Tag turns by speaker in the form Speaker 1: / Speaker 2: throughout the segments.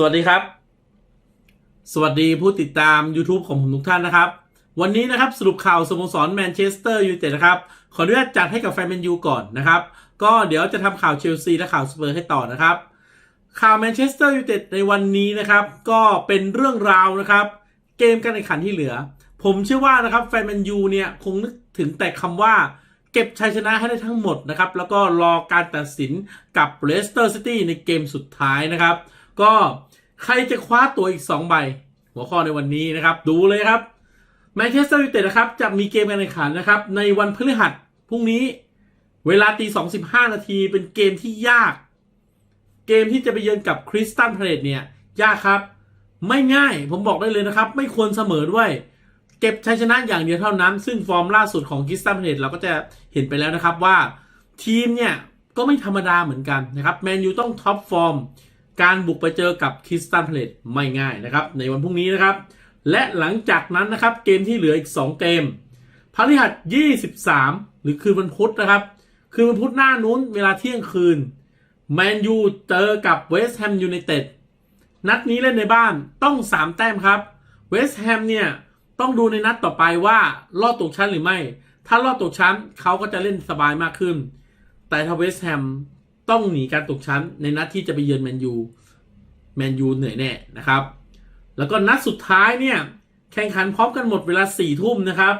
Speaker 1: สวัสดีครับ สวัสดีผู้ติดตาม YouTube ของผมทุกท่านนะครับ วันนี้นะครับสรุปข่าวสโมสรแมนเชสเตอร์ยูไนเต็ดนะครับ ขออนุญาตจัดให้กับแฟนแมนยูก่อนนะครับ ก็เดี๋ยวจะทำข่าวเชลซีและข่าวสเปอร์ให้ต่อนะครับ ข่าวแมนเชสเตอร์ยูไนเต็ดในวันนี้นะครับ ก็เป็นเรื่องราวนะครับ เกมการแข่งขันที่เหลือ ผมเชื่อว่านะครับแฟนแมนยูเนี่ยคงนึกถึงแต่คำว่าเก็บชัยชนะให้ได้ทั้งหมดนะครับ แล้วก็รอการตัดสินกับเลสเตอร์ซิตี้ในเกมสุดท้ายนะครับ ก็ ใครจะคว้าตัวอีก 2 ใบ หัวข้อในวันนี้นะครับ ดูเลยครับแมนเชสเตอร์ยูไนเต็ดนะครับจะมีเกมการแข่งขันนะครับ ในวันพฤหัสพรุ่งนี้เวลาตีสองสิบห้านาทีเป็นเกมที่ยาก เกมที่จะไปเยือนกับคริสตันพาเลตเนี่ยยากครับ ไม่ง่ายผมบอกได้เลยนะครับ ไม่ควรเสมอด้วย เก็บชัยชนะอย่างเดียวเท่านั้น ซึ่งฟอร์มล่าสุดของคริสตันพาเลตเราก็จะเห็นไปแล้วนะครับว่าทีมเนี่ยก็ไม่ธรรมดาเหมือนกันนะครับแมนยูต้องท็อปฟอร์ม การบุกไปเจอกับคริสตันพาเลตไม่ง่ายนะครับ ในวันพรุ่งนี้นะครับ และหลังจากนั้นนะครับ เกมที่เหลืออีก 2 เกมพฤหัส 23 หรือคืนวันพุธนะครับ คืนวันพุธหน้านู้นเวลาเที่ยงคืนแมนยูเจอกับเวสต์แฮมยูไนเต็ดนัดนี้เล่นในบ้านต้อง 3 แต้มครับเวสต์แฮมเนี่ยต้องดูในนัดต่อไปว่ารอดตกชั้นหรือไม่ ถ้ารอดตกชั้นเขาก็จะเล่นสบายมากขึ้น แต่ถ้าเวสต์แฮม ต้องหนีการตกชั้นในนัดที่จะไปเยือนแมนยูแมนยูเหนื่อยแน่นะครับ แล้วก็นัดสุดท้ายเนี่ยแข่งขันพร้อมกันหมดเวลาสี่ทุ่มนะครับ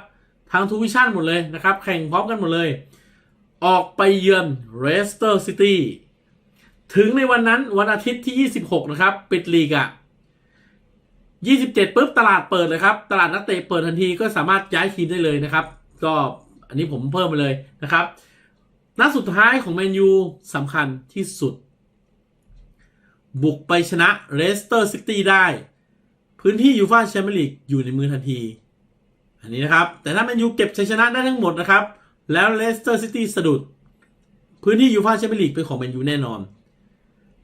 Speaker 1: ทางทูวิชั่นหมดเลยนะครับ แข่งพร้อมกันหมดเลย ออกไปเยือนเรสเตอร์ซิตี้ถึงในวันนั้นวันอาทิตย์ที่ 26 นะครับ ปิดลีกอะ่ะ 27ปุ๊บตลาดเปิดเลยครับ ตลาดนักเตะเปิดทันทีก็สามารถย้ายทีมได้เลยนะครับ ก็อันนี้ผมเพิ่มไปเลยนะครับ นัดสุดท้ายของแมนยูสำคัญที่สุด บุกไปชนะเรสเตอร์ซิตี้ได้ พื้นที่ยูฟาแชมเปี้ยนลีกอยู่ในมือทันที อันนี้นะครับ แต่ถ้าแมนยูเก็บชัยชนะได้ทั้งหมดนะครับ แล้วเลสเตอร์ซิตี้สะดุด พื้นที่ยูฟาแชมเปี้ยนลีกเป็นของแมนยูแน่นอน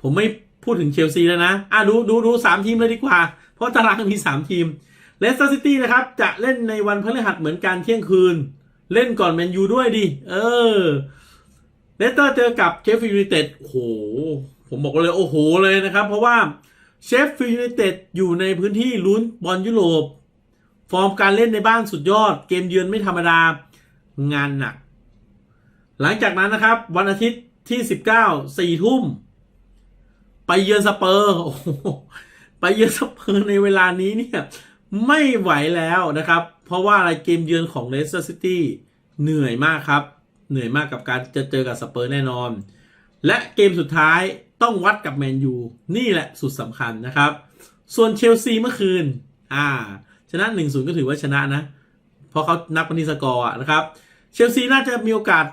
Speaker 1: ผมไม่พูดถึงเชลซีแล้วนะ อะดูดูดูสามทีมเลยดีกว่า เพราะตารางมีสามทีม เลสเตอร์ซิตี้นะครับ จะเล่นในวันพฤหัสเหมือนกันเที่ยงคืน เล่นก่อนแมนยูด้วยดิ เออ เลสเตอร์เจอกับเชฟฟิลด์ยูไนเต็ดโอ้โห ผมบอกเลยโอ้โหเลยนะครับ เพราะว่าเชฟฟิลด์ยูไนเต็ดอยู่ในพื้นที่ลุ้นบอลยุโรป ฟอร์มการเล่นในบ้านสุดยอด เกมเยือนไม่ธรรมดางานหนัก หลังจากนั้นนะครับ วันอาทิตย์ที่ 19สี่ทุ่ม ไปเยือนสเปอร์โอ้โหไปเยือนสเปอร์ในเวลานี้เนี่ยไม่ไหวแล้วนะครับ เพราะว่าอะไรเกมเยือนของเลสเตอร์ซิตี้เหนื่อยมากครับ เหนื่อยมากกับการจะเจอกับสเปอร์แน่นอน และเกมสุดท้ายต้องวัดกับแมนยูนี่แหละสุดสำคัญนะครับ ส่วนเชลซีเมื่อคืน อ่า ชนะ 1-0 ก็ถือว่าชนะนะ เพราะเขานับปณิสกอร์นะครับ เชลซีน่าจะมีโอกาส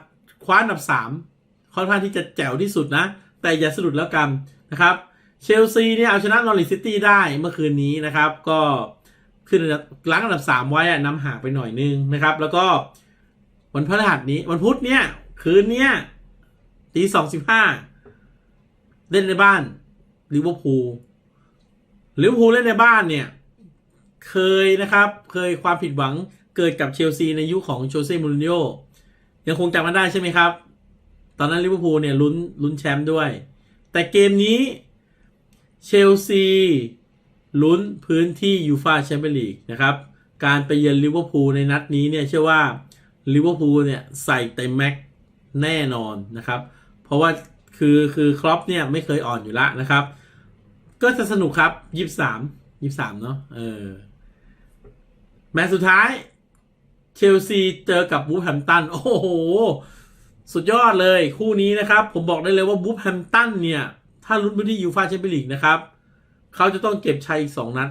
Speaker 1: คว้าอันดับ 3 ค่อนข้างที่จะแจ๋วที่สุดนะ แต่อย่าสะดุดแล้วกันนะครับ เชลซีเนี่ยเอาชนะนอริซิตี้ได้เมื่อคืนนี้นะครับ ก็ขึ้นล้างอันดับ 3 ไว้นำห่างไปหน่อยนึงนะครับ แล้วก็ วันพฤหัสนี้ วันพุธเนี่ย คืนเนี้ยตีสองสิบห้าเล่นในบ้านลิเวอร์พูลลิเวอร์พูลเล่นในบ้านเนี่ย เคยนะครับ เคยความผิดหวังเกิดกับเชลซีในยุคของโชเซ่มูรินโญ่ยังคงจำกันได้ใช่ไหมครับ ตอนนั้นลิเวอร์พูลเนี่ยลุ้นลุ้นแชมป์ด้วย แต่เกมนี้เชลซีลุ้นพื้นที่ยูฟาแชมเปี้ยนลีกนะครับ การไปเยือนลิเวอร์พูลในนัดนี้เนี่ยเชื่อว่า ลิเวอร์พูลเนี่ยใส่เต็มแม็กแน่นอนนะครับ เพราะว่าคือคือครอปเนี่ยไม่เคยอ่อนอยู่ละนะครับ ก็จะสนุกครับยี่สามยี่สามเนาะเออแมตช์สุดท้ายเชลซีเจอกับบูฟแฮมตัน โอ้โห สุดยอดเลยคู่นี้นะครับ ผมบอกได้เลยว่าบูฟแฮมตันเนี่ย ถ้าลุ้นพื้นที่ยูฟาแชมเปี้ยนลีกนะครับ เขาจะต้องเก็บชัยอีกสองนัด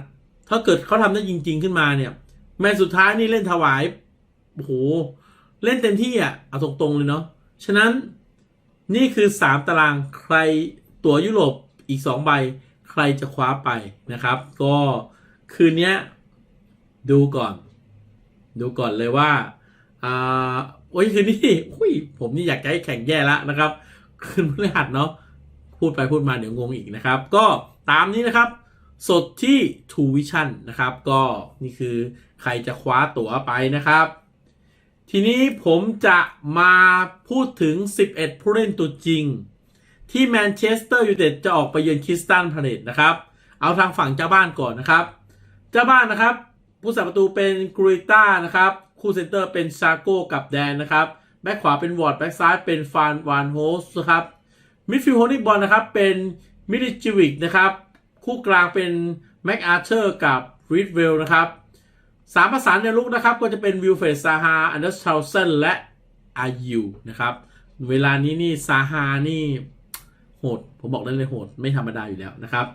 Speaker 1: ถ้าเกิดเขาทำได้จริง ๆ ขึ้นมาเนี่ย แมตช์สุดท้ายนี่เล่นถวายโอ้โห เล่นเต็มที่อะเอาตรงๆเลยเนาะฉะนั้นนี่คือสามตารางใครตั๋วยุโรปอีกสองใบ ใครจะคว้าไปนะครับ ก็คืนนี้ดูก่อน ดูก่อนเลยว่าอ่าโอ้ยคืนนี้อุ้ยผมนี่อยากจะให้แข่งแย่ละนะครับ คืนพฤหัสเนาะพูดไปพูดมาเดี๋ยวงงอีกนะครับ ก็ตามนี้นะครับ สดที่ True Vision นะครับ ก็นี่คือใครจะคว้าตั๋วไปนะครับ ทีนี้ผมจะมาพูดถึง 11 ผู้เล่นตัวจริง ที่แมนเชสเตอร์ยูไนเต็ดจะออกไปเยือนคริสตันพาเลตนะครับ เอาทางฝั่งเจ้าบ้านก่อนนะครับ เจ้าบ้านนะครับ ผู้สัประตูเป็นกรูต้านะครับ คู่เซนเตอร์เป็นชาโก้กับแดนนะครับ แบ็คขวาเป็นวอร์ด แบ็คซ้ายเป็นฟานวานโฮสครับมิดฟิลด์โฮนิบอลนะครับเป็นมิดิจิวิกนะครับ คู่กลางเป็นแม็กอาร์เธอร์กับรีดเวลนะครับ สามประสานในลุกนะครับ ก็จะเป็นวิลเฟรดซาฮาอันเดอร์ชาลเซนและอายูนะครับ เวลานี้นี่ซาฮานี่โหด ผมบอกได้เลยโหด ไม่ธรรมดาอยู่แล้วนะครับ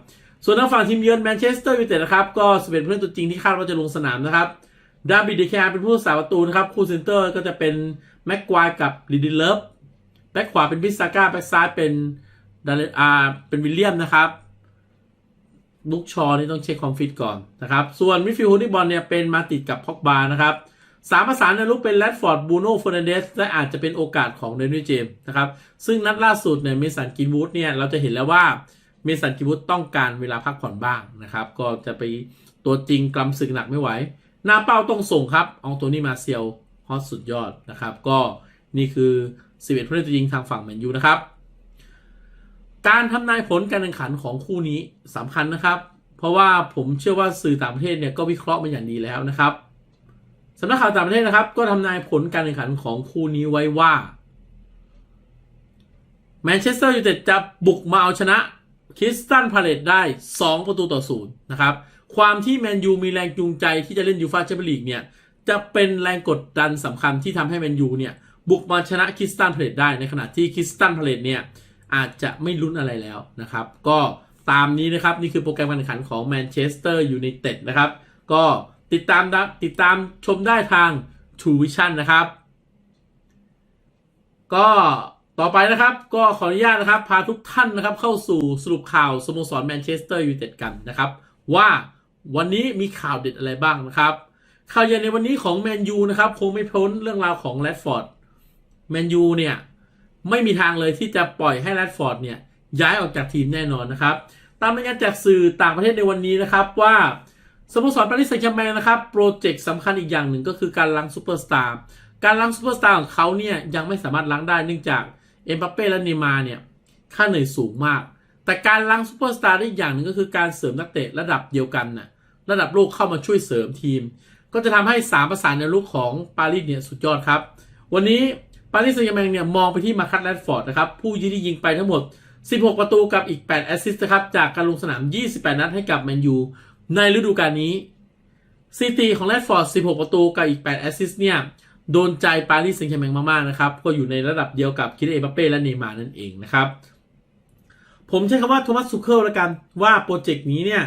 Speaker 1: ส่วนทางฝั่งทีมเยือนแมนเชสเตอร์ยูไนเต็ดนะครับ ก็สเปนผู้เล่นตัวจริงที่คาดว่าจะลงสนามนะครับดาบิดเดแคาเป็นผู้รักษาประตูนะครับ คู่เซนเตอร์ก็จะเป็นแม็กควายกับลิดิเลิฟแบ็คขวาเป็นบิสซาก้าแบ็คซ้ายเป็นดาเลอาเป็นวิลเลียมนะครับ ลุกชอนี่ต้องเช็คความฟิตก่อนนะครับ ส่วนมิดฟิลด์ฮูดดี้บอลเนี่ยเป็นมาติดกับพ็อกบานะครับสามประสานในลุกเป็นแรดฟอร์ดบูโน่เฟอร์นันเดสและอาจจะเป็นโอกาสของเดนนิสเจมส์นะครับ ซึ่งนัดล่าสุดเนี่ยเมสันกินวูดเนี่ยเราจะเห็นแล้วว่าเมสันกินวูดต้องการเวลาพักผ่อนบ้างนะครับ ก็จะไปตัวจริงกำศึกหนักไม่ไหว หน้าเป้าต้องส่งครับอองโตนี่มาเซียลฮอตสุดยอดนะครับ ก็นี่คือ 11ผู้เล่นตัวยิงทางฝั่งแมนยูนะครับ การทำนายผลการแข่งขันของคู่นี้สำคัญนะครับ เพราะว่าผมเชื่อว่าสื่อต่างประเทศเนี่ยก็วิเคราะห์มาอย่างดีแล้วนะครับสำนักข่าวต่างประเทศนะครับ ก็ทำนายผลการแข่งขันของคู่นี้ไว้ว่าแมนเชสเตอร์ยูไนเต็ดจะบุกมาเอาชนะคริสตันพาเลตได้ 2 ประตูต่อศูนย์นะครับ ความที่แมนยูมีแรงจูงใจที่จะเล่นยูฟาแชมเปี้ยนลีกเนี่ย จะเป็นแรงกดดันสำคัญที่ทำให้แมนยูเนี่ย บุกมาชนะคริสตันพาเลตได้ในขณะที่คริสตันพาเลตเนี่ย อาจจะไม่ลุ้นอะไรแล้วนะครับ ก็ตามนี้นะครับ นี่คือโปรแกรมการแข่งขันของแมนเชสเตอร์ยูไนเต็ดนะครับ ก็ติดตามติดตามชมได้ทาง True Vision นะครับ ก็ต่อไปนะครับ ก็ขออนุญาตนะครับ พาทุกท่านนะครับเข้าสู่สรุปข่าวสโมสรแมนเชสเตอร์ยูไนเต็ดกันนะครับ ว่าวันนี้มีข่าวเด็ดอะไรบ้างนะครับ ข่าวใหญ่ในวันนี้ของแมนยูนะครับ คงไม่พ้นเรื่องราวของแรดฟอร์ดแมนยูเนี่ย ไม่มีทางเลยที่จะปล่อยให้แรดฟอร์ดเนี่ยย้ายออกจากทีมแน่นอนนะครับ ตามรายงานจากสื่อต่างประเทศในวันนี้นะครับว่าสโมสรปารีสแซงต์แชร์แมงนะครับโปรเจกต์สำคัญอีกอย่างหนึ่งก็คือการล้างซูเปอร์สตาร์การล้างซูเปอร์สตาร์ของเขาเนี่ยยังไม่สามารถล้างได้เนื่องจากเอ็มบัปเป้และเนมาร์เนี่ยค่าเหนื่อยสูงมาก แต่การล้างซูเปอร์สตาร์ได้อีกอย่างหนึ่งก็คือการเสริมนักเตะระดับเดียวกันน่ะระดับโลกเข้ามาช่วยเสริมทีม ก็จะทำให้สามประสานในลูกของปารีสเนี่ยสุดยอดครับ วันนี้ารีสแซงต์แรมงเนี่ยมองไปที่มาคัตแรดฟอร์ดนะครับผู้ยิงที่ยิงไปทั้งหมด 16 ประตูกับอีก 8 แอสซิสต์นะครับจากการลงสนาม 28 นัดให้กับแมนยูในฤดูกาลนี้สถิติของแรดฟอร์ด 16 ประตูกับอีก 8 แอสซิสต์เนี่ยโดนใจปารีสแซงต์แชร์แมงมากๆนะครับก็อยู่ในระดับเดียวกับคิดเอมบัปเป้และเนย์มาร์นั่นเองนะครับผมใช้คำว่าโทมัสซูเคิลล้วกันว่าโปรเจกต์นี้เนี่ย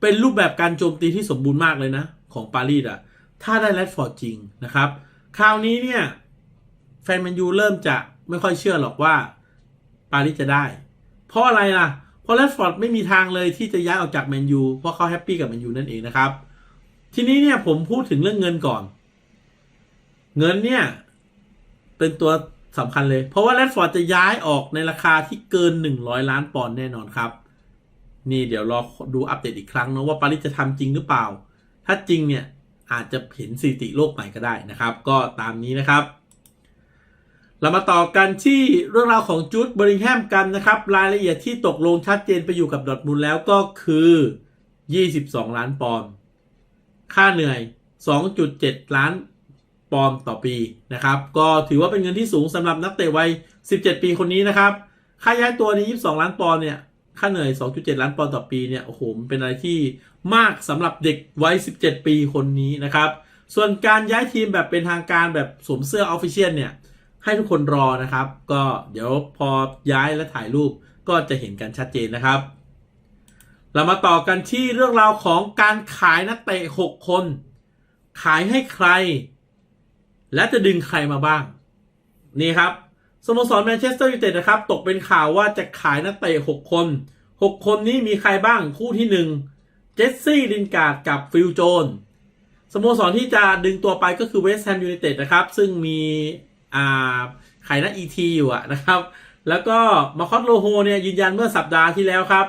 Speaker 1: เป็นรูปแบบการโจมตีที่สมบูรณ์มากเลยนะ ของปารีสอะถ้าได้แรดฟอร์ดจริงนะครับ คราวนี้เนี่ย แฟนแมนยูเริ่มจะไม่ค่อยเชื่อหรอกว่าปารีสจะได้ เพราะอะไรล่ะ เพราะแรดฟอร์ดไม่มีทางเลยที่จะย้ายออกจากแมนยูเพราะเขาแฮปปี้กับแมนยูนั่นเองนะครับ ทีนี้เนี่ยผมพูดถึงเรื่องเงินก่อน เงินเนี่ย เป็นตัวสำคัญเลย เพราะว่าแรดฟอร์ดจะย้ายออกในราคาที่เกิน 100 ล้านปอนด์แน่นอนครับ นี่เดี๋ยวรอดูอัปเดตอีกครั้งนะว่าปารีสจะทำจริงหรือเปล่า ถ้าจริงเนี่ยอาจจะเห็นสถิติโลกใหม่ก็ได้นะครับ ก็ตามนี้นะครับ เรามาต่อกันที่เรื่องราวของจูดบริงแฮมกันนะครับ รายละเอียดที่ตกลงชัดเจนไปอยู่กับดอทมุนด์แล้วก็คือ 22 ล้านปอนด์ค่าเหนื่อย 2.7 ล้านปอนด์ต่อปีนะครับ ก็ถือว่าเป็นเงินที่สูงสำหรับนักเตะวัย 17 ปีคนนี้นะครับ ค่าย้ายตัวในี้22 ล้านปอนด์เนี่ย ค่าเหนื่อย 2.7 ล้านปอนด์ต่อปีเนี่ย โอ้โห มันเป็นอะไรที่มากสำหรับเด็กวัย 17 ปีคนนี้นะครับ ส่วนการย้ายทีมแบบเป็นทางการแบบสวมเสื้อออฟฟิเชียลเนี่ย ให้ทุกคนรอนะครับ ก็เดี๋ยวพอย้ายและถ่ายรูปก็จะเห็นกันชัดเจนนะครับ เรามาต่อกันที่เรื่องราวของการขายนักเตะ6คน ขายให้ใคร และจะดึงใครมาบ้าง นี่ครับสโมสรแมนเชสเตอร์ยูไนเต็ดนะครับ ตกเป็นข่าวว่าจะขายนักเตะ6คน 6 คนนี้มีใครบ้างคู่ที่ 1 เจสซี่ลินการ์ดกับฟิลโจนสโมสรที่จะดึงตัวไปก็คือเวสต์แฮมยูไนเต็ดนะครับ ซึ่งมี อ่าขายนักอีทีอยู่อะนะครับ แล้วก็มาคอตโลโฮเนี่ยยืนยันเมื่อสัปดาห์ที่แล้วครับ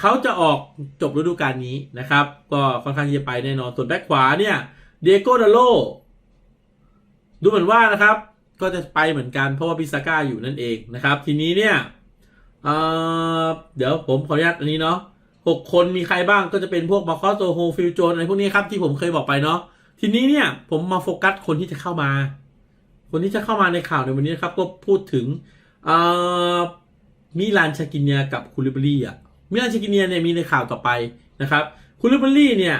Speaker 1: เขาจะออกจบฤดูกาลนี้นะครับ ก็ค่อนข้างจะไปแน่นอนส่วนแบ็คขวาเนี่ยเดโกดาโลดูเหมือนว่านะครับ ก็จะไปเหมือนกันเพราะว่าพิซาก้าอยู่นั่นเองนะครับ ทีนี้เนี่ยเเดี๋ยวผมขออนุญาตอันนี้เนาะหกคนมีใครบ้างก็จะเป็นพวกมาคอสโตโฮฟิลโจนอะไรพวกนี้ครับที่ผมเคยบอกไปเนาะ ทีนี้เนี่ยผมมาโฟกัสคนที่จะเข้ามา คนที่จะเข้ามาในข่าวในวันนี้นะครับ ก็พูดถึงมิลานชากินเนียกับคูลิบรี่อะมิลานชากินเนียเนี่ยมีในข่าวต่อไปนะครับคูลิบรี่เนี่ย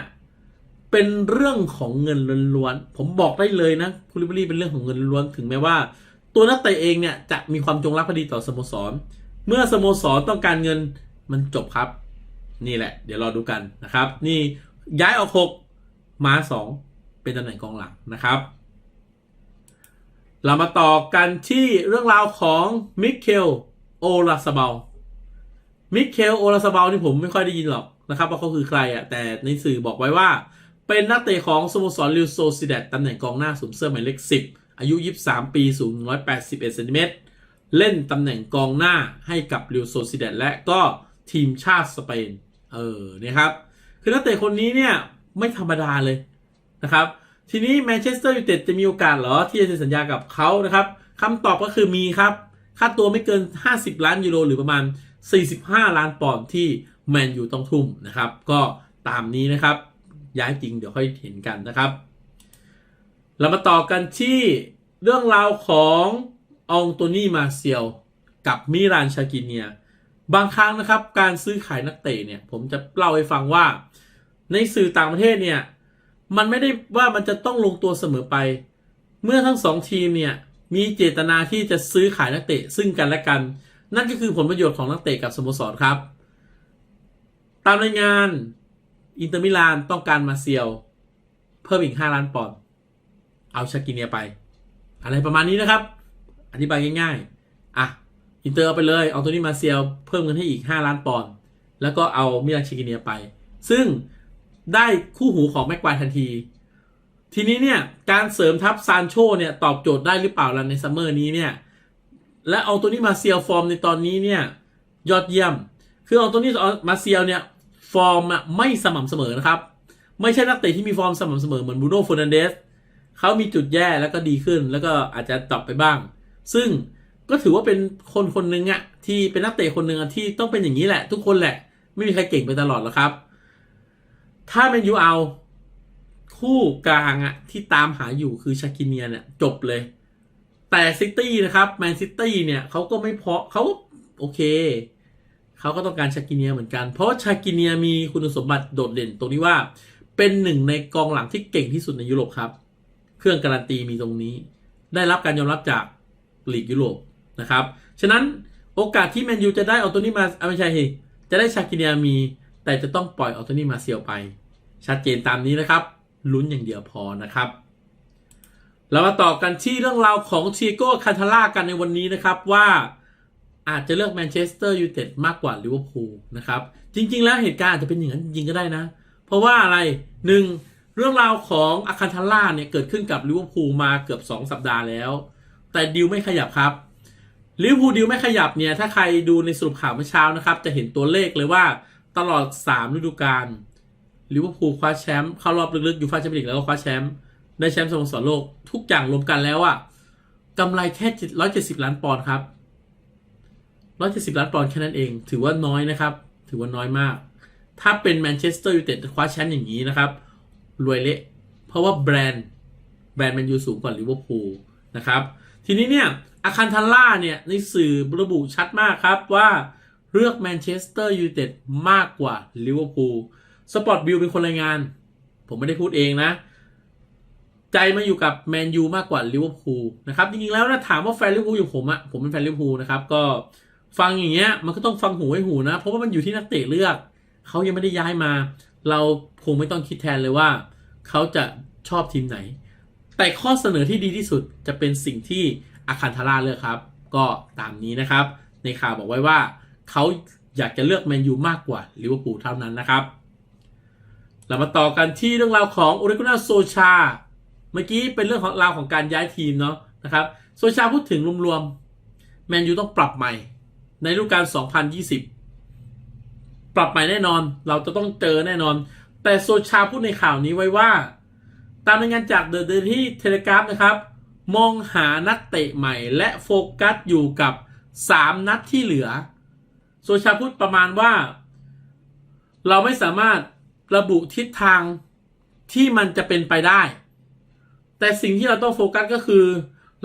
Speaker 1: เป็นเรื่องของเงินล้วนๆผมบอกได้เลยนะคูลิบรี่เป็นเรื่องของเงินล้วนถึงแม้ว่า ตัวนักเตะเองเนี่ยจะมีความจงรักภักดีต่อสโมสร เมื่อสโมสรต้องการเงินมันจบครับ นี่แหละ เดี๋ยวรอดูกันนะครับ นี่ย้ายออกหกมาสอง เป็นตำแหน่งกองหลังนะครับ เรามาต่อกันที่เรื่องราวของมิเคลโอลาซาเบลมิเคลโอลาซาเบลนี่ผมไม่ค่อยได้ยินหรอกนะครับว่าเขาคือใครอะ่ะแต่ในสื่อบอกไว้ว่า เป็นนักเตะของสโมสรลิวโซซิเดตตำแหน่งกองหน้าสวมเสื้อหมายเลข10 อายุ 23 ปี สูง 181เซนติเมตรเล่นตำแหน่งกองหน้าให้กับลิวโซซิเดตและก็ทีมชาติสเปน เออเนี่ยครับ คือนักเตะคนนี้เนี่ย ไม่ธรรมดาเลย นะครับทีนี้แมนเชสเตอร์ยูไนเต็ดจะมีโอกาสเหรอ ที่จะเซ็นสัญญากับเขานะครับคำตอบก็คือมีครับ ค่าตัวไม่เกิน 50 ล้านยูโรหรือประมาณ 45 ล้านปอนด์ที่แมนยูต้องทุ่มนะครับ ก็ตามนี้นะครับ ย้ายจริงเดี๋ยวค่อยเห็นกันนะครับ เรามาต่อกันที่เรื่องราวขององโตนี่มาเซียลกับมิรานชากิเนีย บางครั้งนะครับ การซื้อขายนักเตะเนี่ย ผมจะเล่าให้ฟังว่า ในสื่อต่างประเทศเนี่ย มันไม่ได้ว่ามันจะต้องลงตัวเสมอไป เมื่อทั้งสองทีมเนี่ยมีเจตนาที่จะซื้อขายนักเตะซึ่งกันและกัน นั่นก็คือผลประโยชน์ของนักเตะกับสโมสรครับ ตามรายงานอินเตอร์มิลานต้องการมาเซียว เพิ่มอีก 5 ล้านปอนด์เอาชากิเนียไป อะไรประมาณนี้นะครับ อธิบายง่ายๆ อะ อินเตอร์เอาไปเลยเอาตัวนี้มาเซียวเพิ่มเงินให้อีก 5 ล้านปอนด์แล้วก็เอามิลานชิกิเนียไป ซึ่ง ได้คู่หูของแม็กควายทันที ทีนี้เนี่ยการเสริมทัพซานโชเนี่ยตอบโจทย์ได้หรือเปล่าล่ะในซัมเมอร์นี้เนี่ยและเอาตัวนี้มาเซียวฟอร์มในตอนนี้เนี่ยยอดเยี่ยม คือเอาตัวนี้มาเซียวเนี่ยฟอร์มไม่สม่ำเสมอนะครับ ไม่ใช่นักเตะที่มีฟอร์มสม่ำเสมอเหมือนบูโน่ฟอร์นันเดสเขามีจุดแย่แล้วก็ดีขึ้น แล้วก็อาจจะตอบไปบ้าง ซึ่งก็ถือว่าเป็นคนคนหนึ่งอะที่เป็นนักเตะคนหนึ่งอะที่ต้องเป็นอย่างนี้แหละ ทุกคนแหละ ไม่มีใครเก่งไปตลอดหรอกครับ ถ้าแมนยูเอา คู่กลางอะที่ตามหาอยู่คือชากิเนียเนี่ยจบเลย แต่ซิตี้นะครับแมนซิตี้เนี่ยเขาก็ไม่พอเขาโอเค เขาก็ต้องการชากิเนียเหมือนกัน เพราะชากิเนียมีคุณสมบัติโดดเด่นตรงที่ว่าเป็นหนึ่งในกองหลังที่เก่งที่สุดในยุโรปครับ เครื่องการันตีมีตรงนี้ ได้รับการยอมรับจากลีกยุโรปนะครับ ฉะนั้นโอกาสที่แมนยูจะได้เอาตัวนี้มาเอาไม่ใช่จะได้ชากิเนียมี แต่จะต้องปล่อยเอาตัวนี้มาเซียวไป ชัดเจนตามนี้นะครับ ลุ้นอย่างเดียวพอนะครับ เรามาต่อกันที่เรื่องราวของเทียโก้คาทาล่ากันในวันนี้นะครับว่าอาจจะเลือกแมนเชสเตอร์ยูไนเต็ดมากกว่าลิเวอร์พูลนะครับ จริง ๆ แล้วเหตุการณ์อาจจะเป็นอย่างนั้นจริงก็ได้นะ เพราะว่าอะไรหนึ่งเรื่องราวของอาคันทาล่าเนี่ยเกิดขึ้นกับลิเวอร์พูลมาเกือบ 2 สัปดาห์แล้ว แต่ดิวไม่ขยับครับลิเวอร์พูลดิวไม่ขยับเนี่ยถ้าใครดูในสรุปข่าวเมื่อเช้านะครับ จะเห็นตัวเลขเลยว่า ตลอด 3 ฤดูกาลลิเวอร์พูลคว้าแชมป์เข้ารอบลึกๆยูฟ่าแชมเปี้ยนลีกแล้วก็คว้าแชมป์ได้แชมป์สโมสรโลก ทุกอย่างรวมกันแล้วอะกำไรแค่170 ล้านปอนด์ครับ170 ล้านปอนด์แค่นั้นเอง ถือว่าน้อยนะครับ ถือว่าน้อยมาก ถ้าเป็นแมนเชสเตอร์ยูไนเต็ดคว้าแชมป์อย่างนี้นะครับ รวยเละ เพราะว่าแบรนด์แบรนด์แมนยูสูงกว่าลิเวอร์พูลนะครับ ทีนี้เนี่ยอาคันทัลล่าเนี่ยในสื่อระบุชัดมากครับว่า เลือกแมนเชสเตอร์ยูไนเต็ดมากกว่าลิเวอร์พูลสปอร์ตบิลเป็นคนรายงาน ผมไม่ได้พูดเองนะ ใจมาอยู่กับแมนยูมากกว่าลิเวอร์พูลนะครับจริงๆแล้วนะถามว่าแฟนลิเวอร์พูลอยู่ผมอะผมเป็นแฟนลิเวอร์พูลนะครับก็ฟังอย่างเงี้ยมันก็ต้องฟังหูให้หูนะ เพราะว่ามันอยู่ที่นักเตะเลือกเขายังไม่ได้ย้ายมา เราคงไม่ต้องคิดแทนเลยว่าเขาจะชอบทีมไหน แต่ข้อเสนอที่ดีที่สุดจะเป็นสิ่งที่อาคันทาร่าเลือกครับ ก็ตามนี้นะครับ ในข่าวบอกไว้ว่า เขาอยากจะเลือกแมนยูมากกว่าลิเวอร์พูลเท่านั้นนะครับ เรามาต่อกันที่เรื่องราวของโอเรกุน่าโซชา เมื่อกี้เป็นเรื่องของราวของการย้ายทีมเนาะนะครับ โซชาพูดถึงรวมๆแมนยูต้องปรับใหม่ ในฤดูกาล 2020 ปรับใหม่แน่นอน เราจะต้องเจอแน่นอน แต่โซชาพูดในข่าวนี้ไว้ว่า ตามรายงานจากเดอะเดลี่เทเลกราฟนะครับ มองหานักเตะใหม่และโฟกัสอยู่กับ 3 นัดที่เหลือ โซชาพูดประมาณว่า เราไม่สามารถระบุทิศทางที่มันจะเป็นไปได้ แต่สิ่งที่เราต้องโฟกัสก็คือ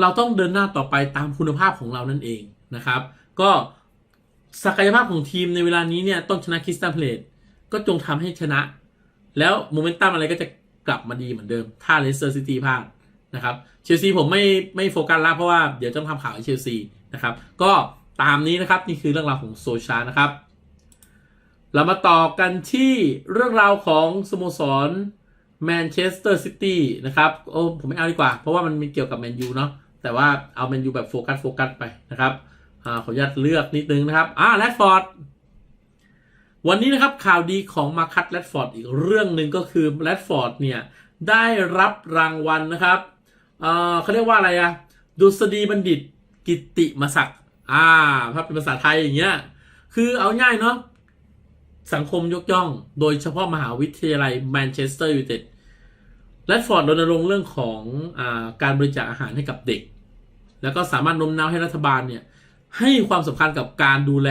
Speaker 1: เราต้องเดินหน้าต่อไปตามคุณภาพของเรานั่นเองนะครับ ก็ศักยภาพของทีมในเวลานี้เนี่ยต้องชนะคิสตัลเพลตก็จงทำให้ชนะ แล้วโมเมนตัมอะไรก็จะกลับมาดีเหมือนเดิม ถ้าเลสเตอร์ซิตี้พลาดนะครับ เชลซีผมไม่ไม่โฟกัสละเพราะว่าเดี๋ยวจะทำข่าวให้เชลซีนะครับ ก็ ตามนี้นะครับนี่คือเรื่องราวของโซชานะครับ เรามาต่อกันที่เรื่องราวของสโมสรแมนเชสเตอร์ซิตี้นะครับโอ้ผมไม่เอาดีกว่า เพราะว่ามันมีเกี่ยวกับแมนยูเนาะแต่ว่าเอาแมนยูแบบโฟกัสโฟกัสไปนะครับอขออนุญาตเลือกนิดนึงนะครับอ่าแรดฟอร์ดวันนี้นะครับข่าวดีของมาคัตแรดฟอร์ดอีกเรื่องหนึ่งก็คือแรดฟอร์ดเนี่ยได้รับรางวัลนะครับเออเขาเรียกว่าอะไรอะดุษฎีบัณฑิตกิตติมศักดิ์ อ่า ถ้าเป็นภาษาไทยอย่างเงี้ย คือเอาง่ายเนาะ สังคมยกย่อง โดยเฉพาะมหาวิทยาลัยแมนเชสเตอร์ยูไนเต็ดแรดฟอร์ดรณรงค์เรื่องของอาการบริจาคอาหารให้กับเด็ก แล้วก็สามารถโน้มน้าวให้รัฐบาลเนี่ย ให้ความสำคัญกับการดูแล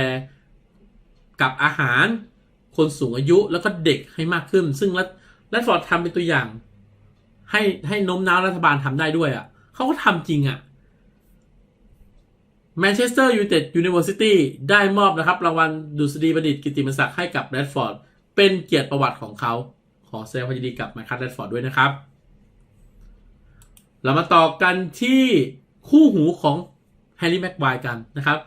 Speaker 1: กับอาหาร คนสูงอายุแล้วก็เด็กให้มากขึ้น ซึ่งรัฐแรดฟอร์ดทำเป็นตัวอย่าง ให้ให้โน้มน้าวรัฐบาลทำได้ด้วยอะ่ะเขาก็ทำจริงอะ่ะ แมนเชสเตอร์ยูไนเต็ดยูนิเวอร์ซิตี้ได้มอบนะครับ รางวัลดุษฎีบัณฑิตกิติมศักดิ์ให้กับแรดฟอร์ด เป็นเกียรติประวัติของเขา ขอแสดงความยินดีกับมาคัตแรดฟอร์ดด้วยนะครับ เรามาต่อกันที่คู่หูของแฮร์รี่แม็กไวร์กันนะครับ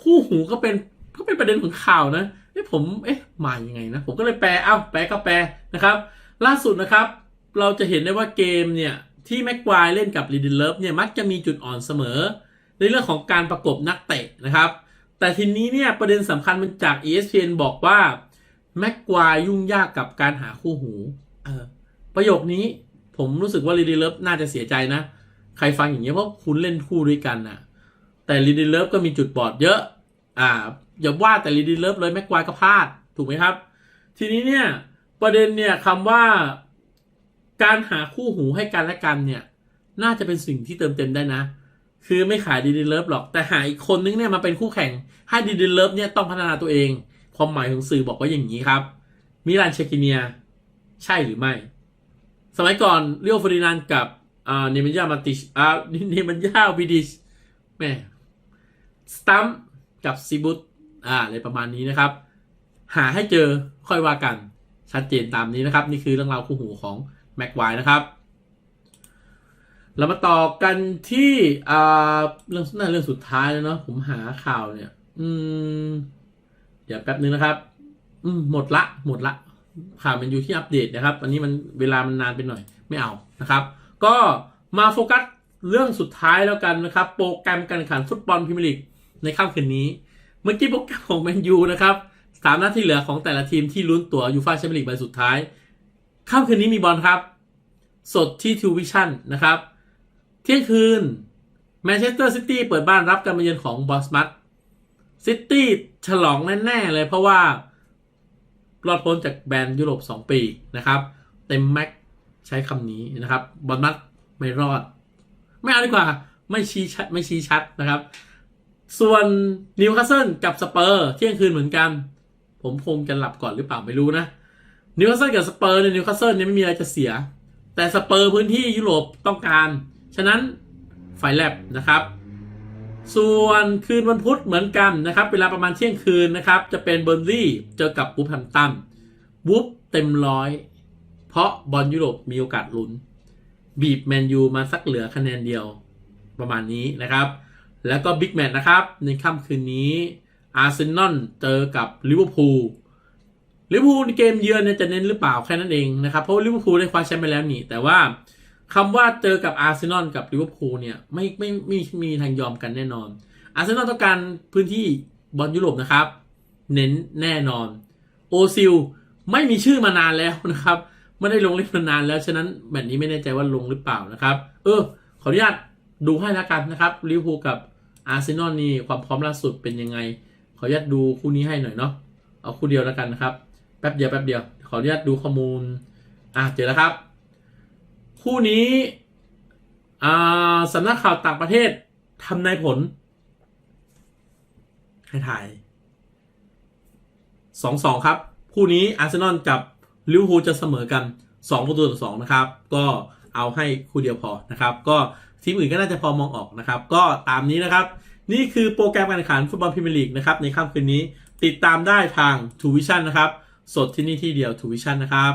Speaker 1: คู่หูก็เป็นก็เป็นประเด็นของข่าวนะเอ๊ะผมเอ๊ะมายังไงนะ ผมก็เลยแปลเอ้าแปลก็แปลนะครับ ล่าสุดนะครับ เราจะเห็นได้ว่าเกมเนี่ยที่แม็กไวร์เล่นกับลีดินเลิฟเนี่ยมักจะมีจุดอ่อนเสมอ ในเรื่องของการประกบนักเตะนะครับ แต่ทีนี้เนี่ยประเด็นสำคัญมันจาก ESPN บอกว่าแม็กไวร์ยุ่งยากกับการหาคู่หูเออประโยคนี้ผมรู้สึกว่าลีดินเลิฟน่าจะเสียใจนะ ใครฟังอย่างเงี้ยเพราะคุณเล่นคู่ด้วยกันนะแต่ลีดินเลิฟก็มีจุดบอดเยอะ อ่าอย่าว่าแต่ลีดินเลิฟเลยแม็กควายก็พลาดถูกไหมครับ ทีนี้เนี่ยประเด็นเนี่ยคำว่าการหาคู่หูให้กันและกันเนี่ย น่าจะเป็นสิ่งที่เติมเต็มได้นะ คือไม่ขายดีดินเลิฟหรอกแต่หาอีกคนนึงเนี่ยมาเป็นคู่แข่งให้ดีดินเลิฟเนี่ยต้องพัฒนาตัวเอง ความหมายของสื่อบอกว่าอย่างนี้ครับ มิลานเชกิเนีย ใช่หรือไม่ สมัยก่อนเรียวฟอรินานกับอ่าเนมันยามาติชอ่าเนมันยาวิดิชแม่สตัมกับซีบุตอ่าอะไรประมาณนี้นะครับ หาให้เจอค่อยว่ากันชัดเจนตามนี้นะครับ นี่คือเรื่องราวคู่หูของแม็กไวนะครับ เรามาต่อกันที่อ่าเรื่องน่าเรื่องสุดท้ายแล้วเนาะผมหาข่าวเนี่ย อืม เดี๋ยวแป๊บนึงนะครับ อืมหมดละ หมดละข่าวมันอยู่ที่อัปเดตนะครับ อันนี้มันเวลามันนานไปหน่อยไม่เอานะครับ ก็มาโฟกัสเรื่องสุดท้ายแล้วกันนะครับ โปรแกรมการแข่งขันฟุตบอลพรีเมียร์ลีกในค่ำคืนนี้ เมื่อกี้โปรแกรมของแมนยูนะครับสามนัดที่เหลือของแต่ละทีมที่ลุ้นตั๋วยูฟ่าแชมเปี้ยนลีกใบสุดท้ายค่ำคืนนี้มีบอลครับ สดที่ทูวิชั่นนะครับ เที่ยงคืนแมนเชสเตอร์ซิตี้เปิดบ้านรับการมาเยือนของบอสมัตซิตี้ฉลองแน่ๆเลยเพราะว่ารอดพ้นจากแบรนด์ยุโรป 2 ปีนะครับ เต็มแม็กใช้คำนี้นะครับบอสมัตไม่รอด ไม่เอาดีกว่า ไม่ชี้ชัดไม่ชี้ชัดนะครับ ส่วนนิวคาสเซิลกับสเปอร์เที่ยงคืนเหมือนกัน ผมคงจะหลับก่อนหรือเปล่าไม่รู้นะนิวคาสเซิลกับสเปอร์เนี่ยนิวคาสเซิลเนี่ยไม่มีอะไรจะเสีย แต่สเปอร์พื้นที่ยุโรปต้องการ ฉะนั้นไฟแลบนะครับ ส่วนคืนวันพุธเหมือนกันนะครับ เวลาประมาณเที่ยงคืนนะครับ จะเป็นเบอร์นลี่เจอกับวูฟแฮมตันวูฟเต็มร้อย เพราะบอลยุโรปมีโอกาสลุ้น บีบแมนยูมาสักเหลือคะแนนเดียวประมาณนี้นะครับ แล้วก็บิ๊กแมตช์นะครับ ในค่ำคืนนี้อาร์เซนอลเจอกับลิเวอร์พูลลิเวอร์พูลในเกมเยือนเนี่ยจะเน้นหรือเปล่าแค่นั้นเองนะครับ เพราะลิเวอร์พูลได้คว้าแชมป์ไปแล้วนี่ แต่ว่า คำว่าเจอกับอาร์เซนอลกับลิเวอร์พูลเนี่ยไม่ไม่ไม่ไมมีทางยอมกันแน่นอน อาร์เซนอลต้องการพื้นที่บอลยุโรปนะครับ เน้นแน่นอน โอซิลไม่มีชื่อมานานแล้วนะครับ ไม่ได้ลงเล่นมานานแล้ว ฉะนั้นแบบนี้ไม่แน่ใจว่าลงหรือเปล่านะครับ เออ ขออนุญาตดูให้แล้วกันนะครับลิเวอร์พูลกับอาร์เซนอลนี่ความพร้อมล่าสุดเป็นยังไง ขออนุญาตดูคู่นี้ให้หน่อยเนาะเอาคู่เดียวแล้วกันนะครับแป๊บเดียวแป๊บเดียวขออนุญาตดูข้อมูลอะเจอแล้วครับ คู่นี้สำนักข่าวต่างประเทศทำนายผล ให้ถ่ายสองสองครับ คู่นี้อาร์เซนอลกับลิเวอร์พูลจะเสมอกัน2ประตูต่อ2นะครับ ก็เอาให้คู่เดียวพอนะครับ ก็ทีมอื่นก็น่าจะพอมองออกนะครับ ก็ตามนี้นะครับ นี่คือโปรแกรมการแข่งขันฟุตบอลพรีเมียร์ลีกนะครับ ในค่ำคืนนี้ติดตามได้ทาง t ูวิชั่นนะครับ สดที่นี่ที่เดียว t ูวิชั่นนะครับ